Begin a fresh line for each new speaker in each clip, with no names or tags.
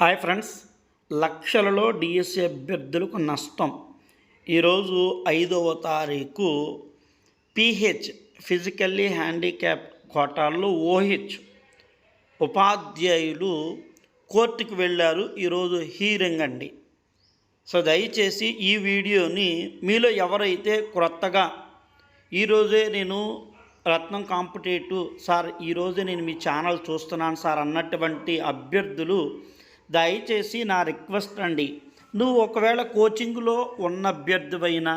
Hi friends. లక్షలలో DSC అభ్యర్థులకు నష్టం. ఈరోజు ఐదవ తారీఖు పిహెచ్ ఫిజికల్లీ హ్యాండిక్యాప్ కోటాల్లో ఓహెచ్ ఉపాధ్యాయులు కోర్టుకు వెళ్ళారు. ఈరోజు హీరింగ్ అండి. సో దయచేసి ఈ వీడియోని మీలో ఎవరైతే క్రొత్తగా ఈరోజే నేను రత్నం కాంపిటేటివ్ సార్ ఈరోజే నేను మీ ఛానల్ చూస్తున్నాను సార్ అన్నటువంటి అభ్యర్థులు దయచేసి నా రిక్వెస్ట్ అండి. నువ్వు ఒకవేళ కోచింగ్లో ఉన్న అభ్యర్థివైనా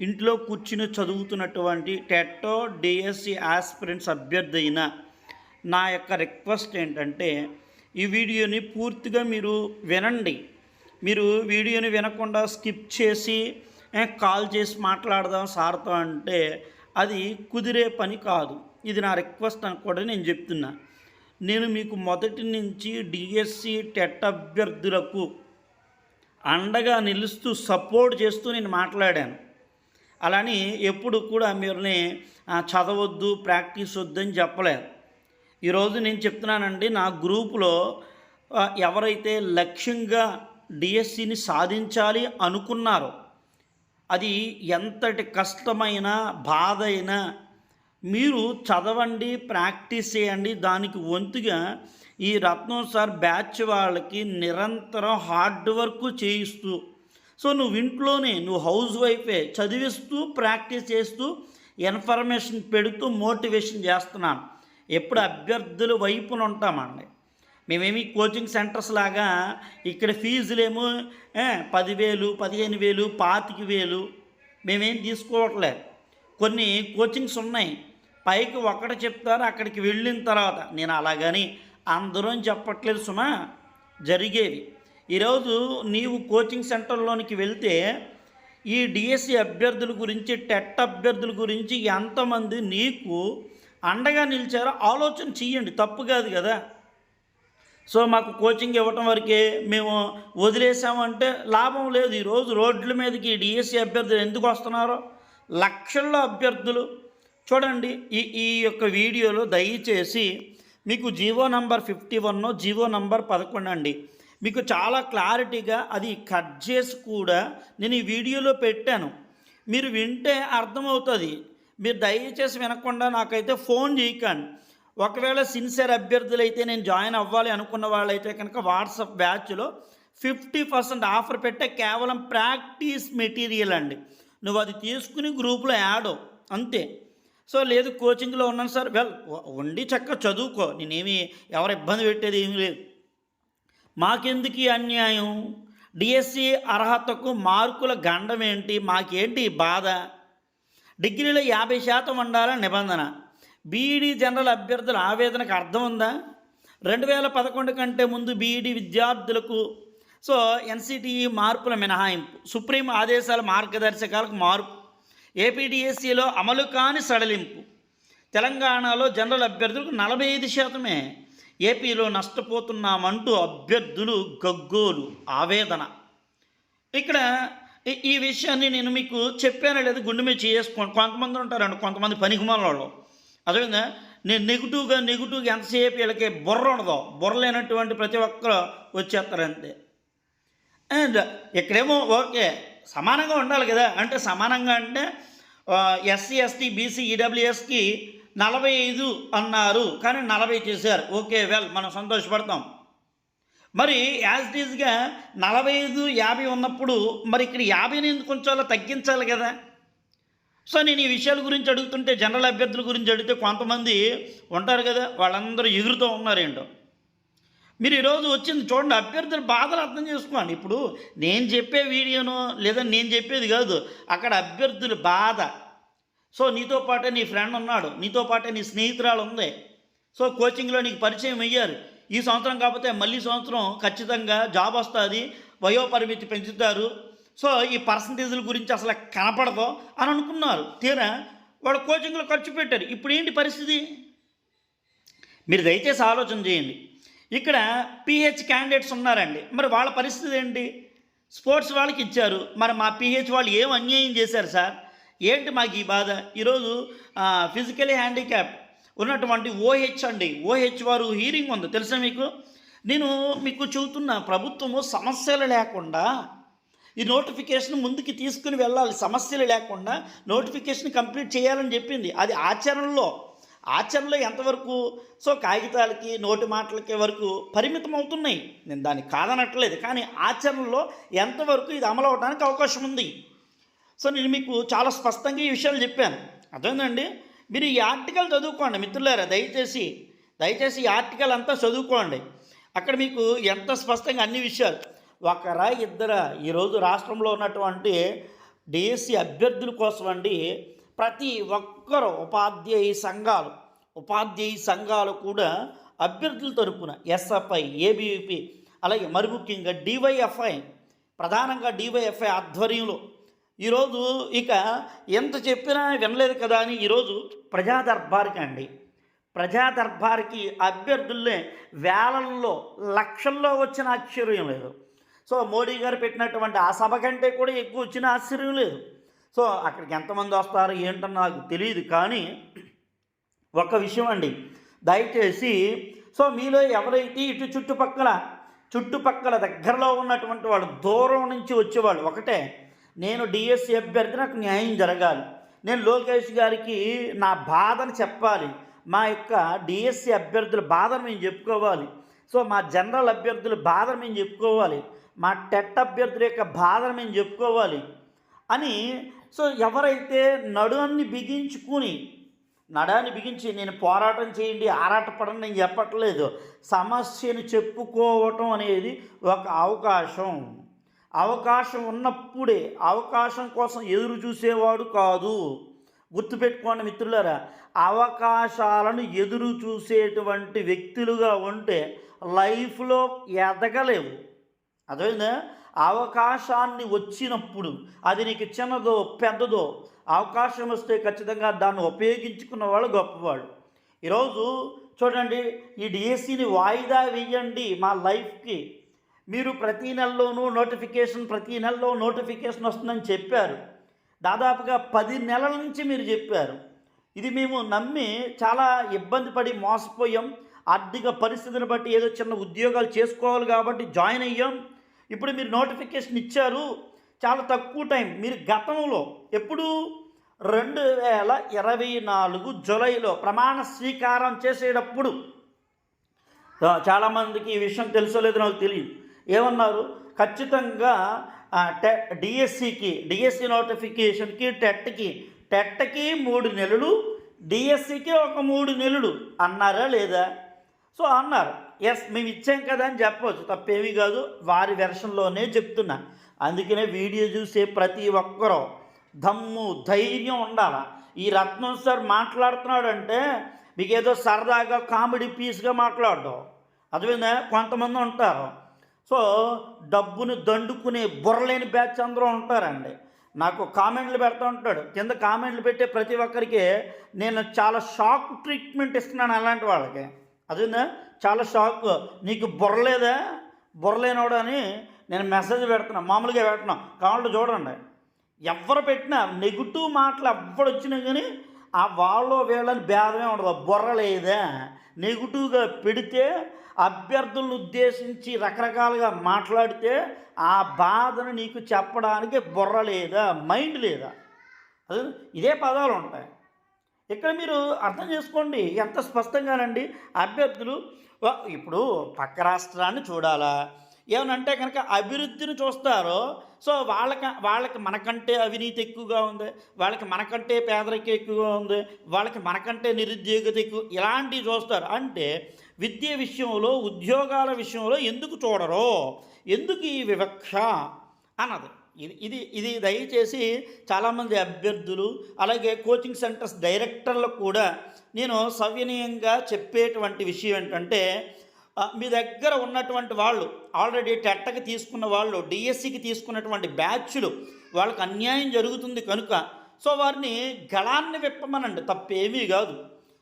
ఇంట్లో కూర్చుని చదువుతున్నటువంటి టెట్టో డిఎస్సి ఆస్పిరెంట్స్ అభ్యర్థి అయినా నా యొక్క రిక్వెస్ట్ ఏంటంటే ఈ వీడియోని పూర్తిగా మీరు వినండి. మీరు వీడియోని వినకుండా స్కిప్ చేసి కాల్ చేసి మాట్లాడదాం సార్తో అంటే అది కుదిరే పని కాదు. ఇది నా రిక్వెస్ట్ అని కూడా నేను చెప్తున్నా. నేను మీకు మొదటి నుంచి డిఎస్సి టెట్ అభ్యర్థులకు అండగా నిలుస్తూ సపోర్ట్ చేస్తూ నేను మాట్లాడాను. అలాని ఎప్పుడు కూడా మీరుని చదవద్దు ప్రాక్టీస్ వద్దని చెప్పలేదు. ఈరోజు నేను చెప్తున్నానండి నా గ్రూపులో ఎవరైతే లక్ష్యంగా డిఎస్సిని సాధించాలి అనుకున్నారో అది ఎంతటి కష్టమైన బాధ అయినా మీరు చదవండి ప్రాక్టీస్ చేయండి. దానికి వంతుగా ఈ రత్నం సార్ బ్యాచ్ వాళ్ళకి నిరంతరం హార్డ్ వర్క్ చేయిస్తూ సో నువ్వు ఇంట్లోనే నువ్వు హౌస్ వైఫే చదివిస్తూ ప్రాక్టీస్ చేస్తూ ఇన్ఫర్మేషన్ పెడుతూ మోటివేషన్ చేస్తున్నాను. ఎప్పుడు అభ్యర్థుల వైపున ఉంటామండి. మేమేమి కోచింగ్ సెంటర్స్ లాగా ఇక్కడ ఫీజులేమో పదివేలు పదిహేను వేలు పాతిక వేలు మేమేం తీసుకోవట్లేదు. కొన్ని కోచింగ్స్ ఉన్నాయి. పైకి ఒకటి చెప్తారు అక్కడికి వెళ్ళిన తర్వాత. నేను అలాగని అందరం చెప్పట్లేదు సుమా జరిగేవి ఈరోజు నీవు కోచింగ్ సెంటర్లోనికి వెళ్తే ఈ డిఎస్సి అభ్యర్థుల గురించి టెట్ అభ్యర్థుల గురించి ఎంతమంది నీకు అండగా నిలిచారో ఆలోచన చెయ్యండి. తప్పు కాదు కదా. సో మాకు కోచింగ్ ఇవ్వటం వరకే మేము వదిలేసామంటే లాభం లేదు. ఈరోజు రోడ్ల మీదకి డిఎస్సి అభ్యర్థులు ఎందుకు వస్తున్నారో లక్షల్లో అభ్యర్థులు చూడండి ఈ ఈ యొక్క వీడియోలో దయచేసి మీకు GO number fifty one GO number పదకొండు అండి. మీకు చాలా క్లారిటీగా అది కట్ చేసి కూడా నేను ఈ వీడియోలో పెట్టాను. మీరు వింటే అర్థమవుతుంది. మీరు దయచేసి వినకుండా నాకైతే ఫోన్ చేయకండి. ఒకవేళ సిన్సియర్ అభ్యర్థులు అయితే నేను జాయిన్ అవ్వాలి అనుకున్న వాళ్ళైతే కనుక వాట్సాప్ బ్యాచ్లో ఫిఫ్టీ పర్సెంట్ ఆఫర్ పెట్టే కేవలం ప్రాక్టీస్ మెటీరియల్ అండి. నువ్వు అది తీసుకుని గ్రూప్లో యాడ్ అంతే. సో లేదు కోచింగ్లో ఉన్నాను సార్. వెల్ ఉండి చక్కగా చదువుకో. నేనేమి ఎవరు ఇబ్బంది పెట్టేది ఏమీ లేదు. మాకెందుకు అన్యాయం? డిఎస్సి అర్హతకు మార్కుల గండం ఏంటి మాకేంటి బాధ? డిగ్రీలో యాభై శాతం ఉండాలని నిబంధన? బీఈడీ జనరల్ అభ్యర్థుల ఆవేదనకు అర్థం ఉందా? రెండు వేల పదకొండు కంటే ముందు బీఈడీ విద్యార్థులకు సో ఎన్సిటిఈ మార్పుల మినహాయింపు సుప్రీం ఆదేశాల మార్గదర్శకాలకు మార్పు ఏపీడిఎస్సిలో అమలు కాని సడలింపు. తెలంగాణలో జనరల్ అభ్యర్థులకు నలభై ఐదు శాతమే. ఏపీలో నష్టపోతున్నామంటూ అభ్యర్థులు గగ్గోలు ఆవేదన. ఇక్కడ ఈ- విషయాన్ని నేను మీకు చెప్పాను లేదు గుండె మీద చేసుకోండి కొంతమంది ఉంటారండి కొంతమంది పనికిమాల వాళ్ళు అదేవిధంగా నేను నెగిటివ్గా నెగిటివ్గా ఎంతసేపు వీళ్ళకి బుర్ర ఉండదు బుర్ర లేనటువంటి ప్రతి ఒక్కరు వచ్చేస్తారంతే. అండ్ ఇక్కడేమో ఓకే సమానంగా ఉండాలి కదా. అంటే సమానంగా అంటే ఎస్సీ ఎస్టీ బీసీ ఈడబ్ల్యూఎస్కి నలభై ఐదు అన్నారు. కానీ నలభై చేశారు. ఓకే వెల్ మనం సంతోషపడతాం. మరి యాజ్ ఇట్ ఈజ్గా నలభై ఐదు యాభై ఉన్నప్పుడు మరి ఇక్కడ యాభైని ఎందుకు కొంచెం తగ్గించాలి కదా. సో నేను ఈ విషయాల గురించి అడుగుతుంటే జనరల్ అభ్యర్థుల గురించి అడిగితే కొంతమంది ఉంటారు కదా వాళ్ళందరూ ఎగురుతూ ఉన్నారేంటో. మీరు ఈరోజు వచ్చింది చూడండి అభ్యర్థుల బాధలు అర్థం చేసుకోండి ఇప్పుడు నేను చెప్పే వీడియోను లేదా నేను చెప్పేది కాదు అక్కడ అభ్యర్థుల బాధ. సో నీతో పాటే నీ ఫ్రెండ్ ఉన్నాడు నీతో పాటే నీ స్నేహితురాలు ఉంది. సో కోచింగ్లో నీకు పరిచయం అయ్యారు. ఈ సంవత్సరం కాకపోతే మళ్ళీ సంవత్సరం ఖచ్చితంగా జాబ్ వస్తుంది వయోపరిమితి పెంచుతారు. సో ఈ పర్సంటేజ్ల గురించి అసలు కనపడదు అని అనుకున్నారు. తీరా? వాడు కోచింగ్లో ఖర్చు పెట్టారు. ఇప్పుడు ఏంటి పరిస్థితి? మీరు దయచేసి ఆలోచన చేయండి. ఇక్కడ పిహెచ్ క్యాండిడేట్స్ ఉన్నారండి. మరి వాళ్ళ పరిస్థితి ఏంటి? స్పోర్ట్స్ వాళ్ళకి ఇచ్చారు. మరి మా పిహెచ్ వాళ్ళు ఏం అన్యాయం చేశారు సార్? ఏంటి మాకు ఈ బాధ? ఈరోజు ఫిజికలీ హ్యాండిక్యాప్ ఉన్నటువంటి ఓహెచ్ అండి. ఓహెచ్ వారు హీరింగ్ ఉంది. తెలుసా మీకు? నేను మీకు చెబుతున్నా ప్రభుత్వము సమస్యలు లేకుండా ఈ నోటిఫికేషన్ ముందుకు తీసుకుని వెళ్ళాలి. సమస్యలు లేకుండా నోటిఫికేషన్ కంప్లీట్ చేయాలని చెప్పింది. అది ఆచరణలో ఆచరణలో ఎంతవరకు? సో కాగితాలకి నోటి మాటలకి వరకు పరిమితం అవుతున్నాయి నేను దాన్ని కాదనట్లేదు కానీ ఆచరణలో ఎంతవరకు ఇది అమలు అవడానికి అవకాశం ఉంది. సో నేను మీకు చాలా స్పష్టంగా ఈ విషయాలు చెప్పాను. అర్థమైందండి? మీరు ఈ ఆర్టికల్ చదువుకోండి మిత్రులారా దయచేసి. దయచేసి ఈ ఆర్టికల్ అంతా చదువుకోండి. అక్కడ మీకు ఎంత స్పష్టంగా అన్ని విషయాలు. ఒకరా ఇద్దరా ఈరోజు రాష్ట్రంలో ఉన్నటువంటి డిఎస్సి అభ్యర్థుల కోసం అండి ప్రతి ఒక్కరు ఉపాధ్యాయ సంఘాలు ఉపాధ్యాయ సంఘాలు కూడా అభ్యర్థుల తరపున ఎస్ఎఫ్ఐ ఏబీవీపీ అలాగే మరి ముఖ్యంగా డివైఎఫ్ఐ ప్రధానంగా డివైఎఫ్ఐ ఆధ్వర్యంలో. ఈరోజు ఇక ఎంత చెప్పినా వినలేదు కదా అని ఈరోజు ప్రజా దర్బార్కి అండి. ప్రజా దర్బార్కి అభ్యర్థుల్ని వేలల్లో లక్షల్లో వచ్చిన ఆశ్చర్యం లేదు. సో మోడీ గారు పెట్టినటువంటి ఆ సభ కంటే కూడా ఎక్కువ వచ్చిన ఆశ్చర్యం లేదు. సో అక్కడికి ఎంతమంది వస్తారో ఏంటో నాకు తెలియదు కానీ ఒక విషయం అండి. దయచేసి సో మీలో ఎవరైతే ఇటు చుట్టుపక్కల చుట్టుపక్కల దగ్గరలో ఉన్నటువంటి వాళ్ళు దూరం నుంచి వచ్చేవాళ్ళు ఒకటే నేను డిఎస్సి అభ్యర్థి నాకు న్యాయం జరగాలి. నేను లోకేష్ గారికి నా బాధను చెప్పాలి. మా యొక్క డిఎస్సి అభ్యర్థుల బాధను మేము చెప్పుకోవాలి. సో మా జనరల్ అభ్యర్థుల బాధను మేము చెప్పుకోవాలి. మా టెట్ అభ్యర్థుల యొక్క బాధను మేము చెప్పుకోవాలి. అని సో ఎవరైతే నడున్ని బిగించుకుని నడాన్ని బిగించి నేను పోరాటం చేయండి ఆరాటపడని నేను చెప్పట్లేదు. సమస్యను చెప్పుకోవటం అనేది ఒక అవకాశం. అవకాశం ఉన్నప్పుడే అవకాశం కోసం ఎదురు చూసేవాడు కాదు. గుర్తుపెట్టుకోండి మిత్రులారా అవకాశాలను ఎదురు చూసేటువంటి వ్యక్తులుగా ఉంటే లైఫ్లో ఎదగలేవు. అదే అవకాశాన్ని వచ్చినప్పుడు అది నీకు చిన్నదో పెద్దదో అవకాశం వస్తే ఖచ్చితంగా దాన్ని ఉపయోగించుకున్న వాళ్ళు గొప్పవాళ్ళు. ఈరోజు చూడండి ఈ డిఎస్సిని వాయిదా వేయండి మా లైఫ్కి. మీరు ప్రతి నెలలోనూ నోటిఫికేషన్ ప్రతి నెలలో నోటిఫికేషన్ వస్తుందని చెప్పారు. దాదాపుగా పది నెలల నుంచి మీరు చెప్పారు. ఇది మేము నమ్మి చాలా ఇబ్బంది పడి మోసపోయాం. ఆర్థిక పరిస్థితిని బట్టి ఏదో చిన్న ఉద్యోగాలు చేసుకోవాలి కాబట్టి జాయిన్ అయ్యాం. ఇప్పుడు మీరు నోటిఫికేషన్ ఇచ్చారు చాలా తక్కువ టైం. మీరు గతంలో ఎప్పుడు రెండు వేల ఇరవై నాలుగు జూలైలో ప్రమాణ స్వీకారం చేసేటప్పుడు చాలామందికి ఈ విషయం తెలుసో లేదో నాకు తెలియదు. ఏమన్నారు? ఖచ్చితంగా టె డిఎస్సికి డిఎస్సి నోటిఫికేషన్కి టెట్కి టెట్కి మూడు నెలలు డిఎస్సికి ఒక మూడు నెలలు అన్నారా లేదా? సో అన్నారు. ఎస్ మేము ఇచ్చాం కదా అని చెప్పవచ్చు తప్పేమీ కాదు. వారి వెర్షన్లోనే చెప్తున్నా. అందుకనే వీడియో చూసే ప్రతి ఒక్కరూ దమ్ము ధైర్యం ఉండాల? ఈ రత్నం సార్ మాట్లాడుతున్నాడంటే మీకు ఏదో సరదాగా కామెడీ పీస్గా మాట్లాడడం. అర్థమైందా? కొంతమంది ఉంటారు. సో డబ్బును దండుకునే బుర్రలేని బ్యాచ్ అందరూ ఉంటారండి. నాకు కామెంట్లు పెడతా ఉంటాడు. కింద కామెంట్లు పెట్టే ప్రతి ఒక్కరికి నేను చాలా షాక్ ట్రీట్మెంట్ ఇస్తున్నాను అలాంటి వాళ్ళకి. అదేందా చాలా షాక్. నీకు బుర్రలేదా బుర్రలేనోడు అని నేను మెసేజ్ పెడుతున్నా మామూలుగా పెట్టినా కావాలంటే చూడండి. ఎవరు పెట్టినా నెగిటివ్ మాటలు ఎవడు వచ్చినా కానీ ఆ వాళ్ళు వీళ్ళని భేదమే ఉండదు. బుర్ర లేదా. నెగిటివ్గా పెడితే అభ్యర్థులను ఉద్దేశించి రకరకాలుగా మాట్లాడితే ఆ బాధను నీకు చెప్పడానికి బుర్ర లేదా? మైండ్ లేదా? అదే ఇదే పదాలు ఉంటాయి. ఇక్కడ మీరు అర్థం చేసుకోండి. ఎంత స్పష్టంగానండి? అభ్యర్థులు ఇప్పుడు పక్క రాష్ట్రాన్ని చూడాలా? ఏమనంటే కనుక అభివృద్ధిని చూస్తారో? సో వాళ్ళకి వాళ్ళకి మనకంటే అవినీతి ఎక్కువగా ఉంది. వాళ్ళకి మనకంటే పేదరికం ఎక్కువగా ఉంది. వాళ్ళకి మనకంటే నిరుద్యోగత ఎక్కువ ఇలాంటివి చూస్తారు. అంటే విద్య విషయంలో ఉద్యోగాల విషయంలో ఎందుకు చూడరో? ఎందుకు ఈ వివక్ష? అన్నది. ఇది ఇది ఇది దయచేసి చాలామంది అభ్యర్థులు అలాగే కోచింగ్ సెంటర్స్ డైరెక్టర్లకు కూడా నేను సవినయంగా చెప్పేటువంటి విషయం ఏంటంటే మీ దగ్గర ఉన్నటువంటి వాళ్ళు ఆల్రెడీ టెట్టకి తీసుకున్న వాళ్ళు డిఎస్సికి తీసుకున్నటువంటి బ్యాచ్లు వాళ్ళకి అన్యాయం జరుగుతుంది కనుక సో వారిని గళాన్ని విప్పమనండి తప్పేమీ కాదు.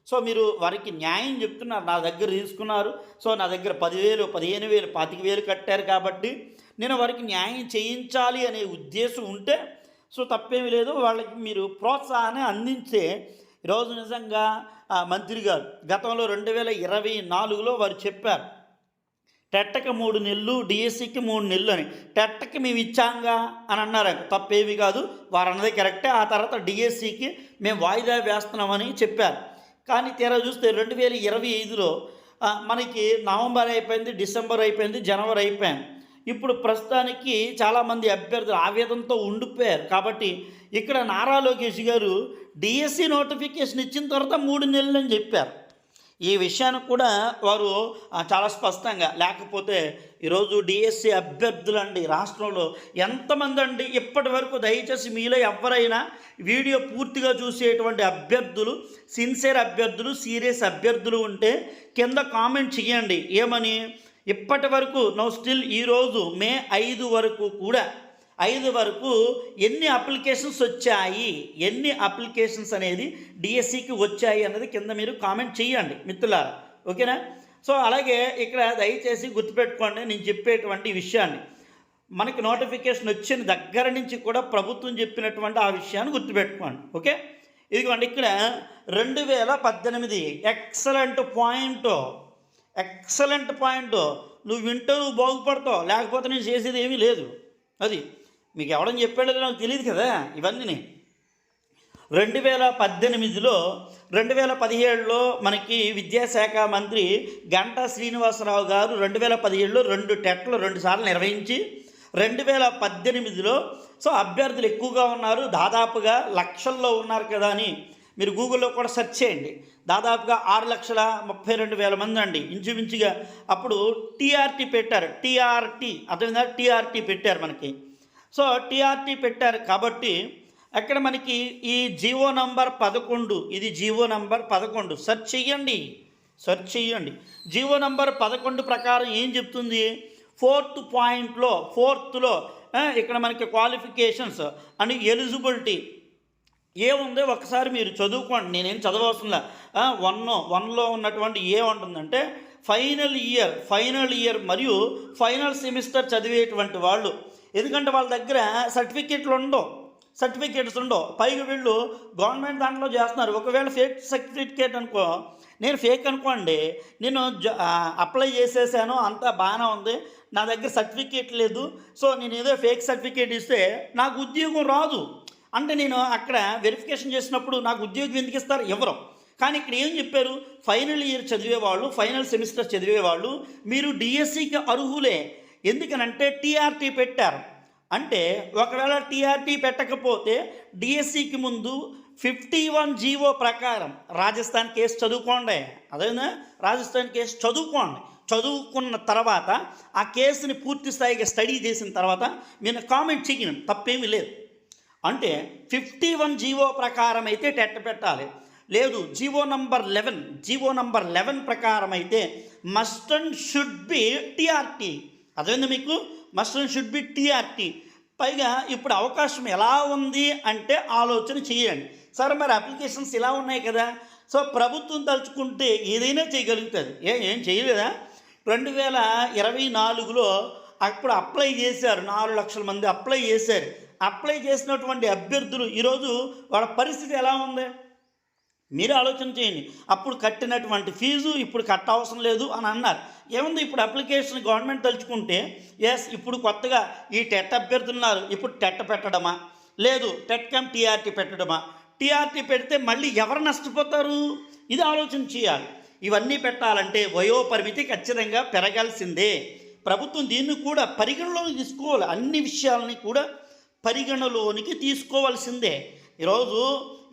సో మీరు వారికి న్యాయం చెప్తున్నారు నా దగ్గర తీసుకున్నారు సో నా దగ్గర పదివేలు పదిహేను వేలు పాతిక వేలు కట్టారు కాబట్టి నేను వారికి న్యాయం చేయించాలి అనే ఉద్దేశం ఉంటే సో తప్పేమీ లేదు. వాళ్ళకి మీరు ప్రోత్సాహాన్ని అందించే ఈరోజు నిజంగా మంత్రి గారు గతంలో రెండు వేల ఇరవై నాలుగులో వారు చెప్పారు టెట్టకి మూడు నెలలు డిఎస్సికి మూడు నెలలు అని. టెట్టకి మేము ఇచ్చాంగా అని అన్నారు. తప్పేవి కాదు. వారు అన్నది కరెక్టే. ఆ తర్వాత డిఎస్సికి మేము వాయిదా వేస్తున్నామని చెప్పారు. కానీ తీరా చూస్తే రెండు వేల ఇరవై ఐదులో మనకి నవంబర్ అయిపోయింది డిసెంబర్ అయిపోయింది జనవరి అయిపోయింది. ఇప్పుడు ప్రస్తుతానికి చాలామంది అభ్యర్థులు ఆవేదనతో ఉండిపోయారు. కాబట్టి ఇక్కడ నారా లోకేష్ గారు డిఎస్సి నోటిఫికేషన్ ఇచ్చిన తర్వాత మూడు నెలలు అని చెప్పారు. ఈ విషయానికి కూడా వారు చాలా స్పష్టంగా లేకపోతే ఈరోజు డిఎస్సి అభ్యర్థులండి రాష్ట్రంలో ఎంతమంది అండి ఇప్పటి వరకు దయచేసి మీలో ఎవరైనా వీడియో పూర్తిగా చూసేటువంటి అభ్యర్థులు సిన్సియర్ అభ్యర్థులు సీరియస్ అభ్యర్థులు ఉంటే కింద కామెంట్ చేయండి. ఏమని? ఇప్పటి వరకు నౌ స్టిల్ ఈరోజు మే ఐదు వరకు కూడా ఐదు వరకు ఎన్ని అప్లికేషన్స్ వచ్చాయి ఎన్ని అప్లికేషన్స్ అనేది డిఎస్సికి వచ్చాయి అన్నది కింద మీరు కామెంట్ చేయండి మిత్రులారా. ఓకేనా? సో అలాగే ఇక్కడ దయచేసి గుర్తుపెట్టుకోండి నేను చెప్పేటువంటి విషయాన్ని. మనకి నోటిఫికేషన్ వచ్చిన దగ్గర నుంచి కూడా ప్రభుత్వం చెప్పినటువంటి ఆ విషయాన్ని గుర్తుపెట్టుకోండి ఓకే? ఇదిగోండి ఇక్కడ రెండు వేల పద్దెనిమిది ఎక్సలెంట్ పాయింట్ ఎక్సలెంట్ పాయింట్. నువ్వు వింటే నువ్వు బాగుపడతావు. లేకపోతే నేను చేసేది ఏమీ లేదు. అది మీకు ఎవడని చెప్పాడో నాకు తెలియదు కదా ఇవన్నీ రెండు వేల పద్దెనిమిదిలో రెండు వేల పదిహేడులో మనకి విద్యాశాఖ మంత్రి గంటా శ్రీనివాసరావు గారు రెండు వేల పదిహేడులో రెండు టెట్లు రెండు సార్లు నిర్వహించి రెండు వేల పద్దెనిమిదిలో సో అభ్యర్థులు ఎక్కువగా ఉన్నారు. దాదాపుగా లక్షల్లో ఉన్నారు కదా అని మీరు గూగుల్లో కూడా సెర్చ్ చేయండి. దాదాపుగా ఆరు లక్షల ముప్పై రెండు వేల మంది అండి. ఇంచుమించుగా అప్పుడు టీఆర్టీ పెట్టారు. టీఆర్టీ అర్థమైందా? టీఆర్టీ పెట్టారు మనకి. సో టీఆర్టీ పెట్టారు కాబట్టి అక్కడ మనకి ఈ జీవో నంబర్ పదకొండు ఇది జీవో నంబర్ పదకొండు. సెర్చ్ చెయ్యండి. సెర్చ్ చెయ్యండి. జీవో నంబర్ పదకొండు ప్రకారం ఏం చెప్తుంది? ఫోర్త్ పాయింట్లో ఫోర్త్లో ఇక్కడ మనకి క్వాలిఫికేషన్స్ అండ్ ఎలిజిబిలిటీ ఏముందో ఒకసారి మీరు చదువుకోండి. నేనేం చదవాల్సిందా వన్ వన్లో ఉన్నటువంటి ఏ ఉంటుందంటే ఫైనల్ ఇయర్ ఫైనల్ ఇయర్ మరియు ఫైనల్ సెమిస్టర్ చదివేటువంటి వాళ్ళు. ఎందుకంటే వాళ్ళ దగ్గర సర్టిఫికేట్లు ఉండవు. సర్టిఫికేట్స్ ఉండవు. పైగా వీళ్ళు గవర్నమెంట్ దాంట్లో చేస్తున్నారు. ఒకవేళ ఫేక్ సర్టిఫికేట్ అనుకో నేను ఫేక్ అనుకోండి నేను జ- అప్లై చేసేసాను అంతా బాగానే ఉంది. నా దగ్గర సర్టిఫికేట్ లేదు. సో నేను ఏదో ఫేక్ సర్టిఫికేట్ ఇస్తే నాకు ఉద్యోగం రాదు. అంటే నేను అక్కడ వెరిఫికేషన్ చేసినప్పుడు నాకు ఉద్యోగం ఎందుకు ఇస్తారు? ఎవరు? కానీ ఇక్కడ ఏం చెప్పారు? ఫైనల్ ఇయర్ చదివేవాళ్ళు ఫైనల్ సెమిస్టర్ చదివేవాళ్ళు మీరు డిఎస్సికి అర్హులే. ఎందుకనంటే టీఆర్టీ పెట్టారు. అంటే ఒకవేళ టీఆర్టీ పెట్టకపోతే డిఎస్సికి ముందు ఫిఫ్టీ వన్ జీవో ప్రకారం రాజస్థాన్ కేసు చదువుకోండి. అదేనా? రాజస్థాన్ కేసు చదువుకోండి. చదువుకున్న తర్వాత ఆ కేసుని పూర్తి స్థాయిగా స్టడీ చేసిన తర్వాత నేను కామెంట్ చేయండి తప్పేమీ లేదు. అంటే ఫిఫ్టీ వన్ జీవో ప్రకారం అయితే టెట్ పెట్టాలి. లేదు GO number eleven GO number eleven ప్రకారం అయితే must and should be TRT అదేంది మీకు? Must and should be TRT పైగా ఇప్పుడు అవకాశం ఎలా ఉంది అంటే ఆలోచన చేయండి. సరే మరి అప్లికేషన్స్ ఇలా ఉన్నాయి కదా. సో ప్రభుత్వం తలుచుకుంటే ఏదైనా చేయగలుగుతుంది. ఏ ఏం చేయలేదా? రెండు వేల ఇరవై నాలుగులో అప్పుడు అప్లై చేశారు. నాలుగు లక్షల మంది అప్లై చేశారు. అప్లై చేసినటువంటి అభ్యర్థులు ఈరోజు వాళ్ళ పరిస్థితి ఎలా ఉంది? మీరు ఆలోచన చేయండి. అప్పుడు కట్టినటువంటి ఫీజు ఇప్పుడు కట్టవసరం లేదు అని అన్నారు. ఏముంది ఇప్పుడు అప్లికేషన్ గవర్నమెంట్ తలుచుకుంటే ఎస్ ఇప్పుడు కొత్తగా ఈ టెట్ అభ్యర్థులు ఉన్నారు. ఇప్పుడు టెట్ పెట్టడమా? లేదు టెట్ కమ్ టీఆర్టీ పెట్టడమా? టీఆర్టీ పెడితే మళ్ళీ ఎవరు నష్టపోతారు? ఇది ఆలోచన చేయాలి. ఇవన్నీ పెట్టాలంటే వయోపరిమితి ఖచ్చితంగా పెరగాల్సిందే. ప్రభుత్వం దీన్ని కూడా పరిగణలోకి తీసుకోవాలి. అన్ని విషయాలని కూడా పరిగణలోనికి తీసుకోవాల్సిందే. ఈరోజు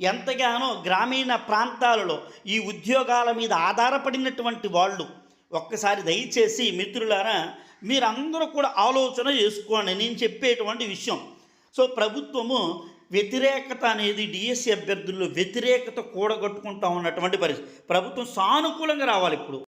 ఎంతగానో గ్రామీణ ప్రాంతాలలో ఈ ఉద్యోగాల మీద ఆధారపడినటువంటి వాళ్ళు ఒక్కసారి దయచేసి మిత్రులారా మీరందరూ కూడా ఆలోచన చేసుకోండి. నేను చెప్పేటువంటి విషయం. సో ప్రభుత్వము వ్యతిరేకత అనేది డిఎస్సి అభ్యర్థుల్లో వ్యతిరేకత కూడగట్టుకుంటా ఉన్నటువంటి పరిస్థితి. ప్రభుత్వం సానుకూలంగా రావాలి ఇప్పుడు.